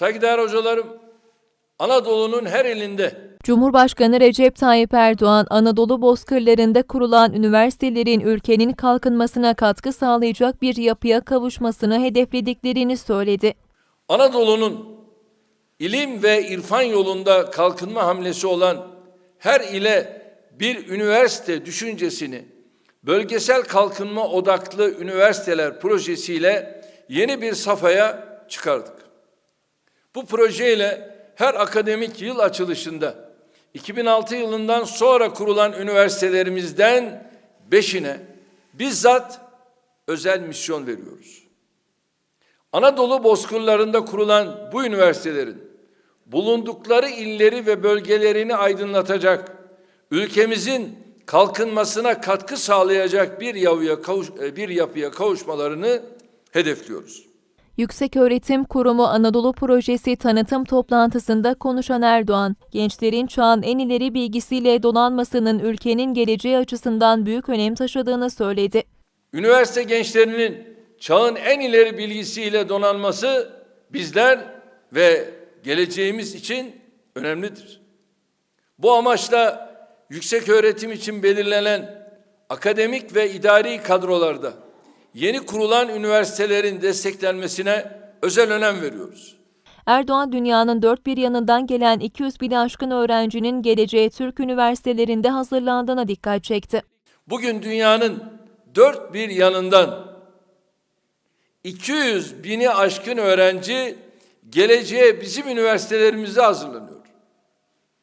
Saygıdeğer hocalarım, Anadolu'nun her elinde Cumhurbaşkanı Recep Tayyip Erdoğan, Anadolu bozkırlarında kurulan üniversitelerin ülkenin kalkınmasına katkı sağlayacak bir yapıya kavuşmasını hedeflediklerini söyledi. Anadolu'nun ilim ve irfan yolunda kalkınma hamlesi olan her ile bir üniversite düşüncesini bölgesel kalkınma odaklı üniversiteler projesiyle yeni bir safhaya çıkardık. Bu projeyle her akademik yıl açılışında 2006 yılından sonra kurulan üniversitelerimizden beşine bizzat özel misyon veriyoruz. Anadolu bozkırlarında kurulan bu üniversitelerin bulundukları illeri ve bölgelerini aydınlatacak, ülkemizin kalkınmasına katkı sağlayacak bir yapıya, bir yapıya kavuşmalarını hedefliyoruz. Yükseköğretim Kurumu Anadolu Projesi tanıtım toplantısında konuşan Erdoğan, gençlerin çağın en ileri bilgisiyle donanmasının ülkenin geleceği açısından büyük önem taşıdığını söyledi. Üniversite gençlerinin çağın en ileri bilgisiyle donanması bizler ve geleceğimiz için önemlidir. Bu amaçla yüksek öğretim için belirlenen akademik ve idari kadrolarda yeni kurulan üniversitelerin desteklenmesine özel önem veriyoruz. Erdoğan, dünyanın dört bir yanından gelen 200 bin aşkın öğrencinin geleceğe Türk üniversitelerinde hazırlandığına dikkat çekti. Bugün dünyanın dört bir yanından 200 bini aşkın öğrenci geleceğe bizim üniversitelerimizde hazırlanıyor.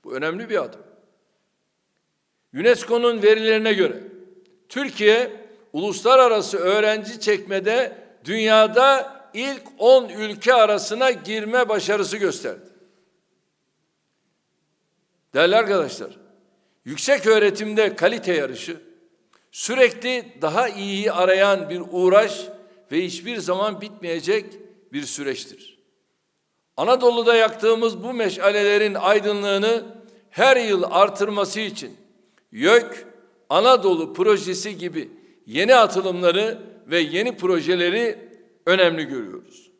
Bu önemli bir adım. UNESCO'nun verilerine göre Türkiye uluslararası öğrenci çekmede dünyada ilk 10 ülke arasına girme başarısı gösterdi. Değerli arkadaşlar, yüksek öğretimde kalite yarışı sürekli daha iyiyi arayan bir uğraş ve hiçbir zaman bitmeyecek bir süreçtir. Anadolu'da yaktığımız bu meşalelerin aydınlığını her yıl artırması için YÖK Anadolu projesi gibi yeni atılımları ve yeni projeleri önemli görüyoruz.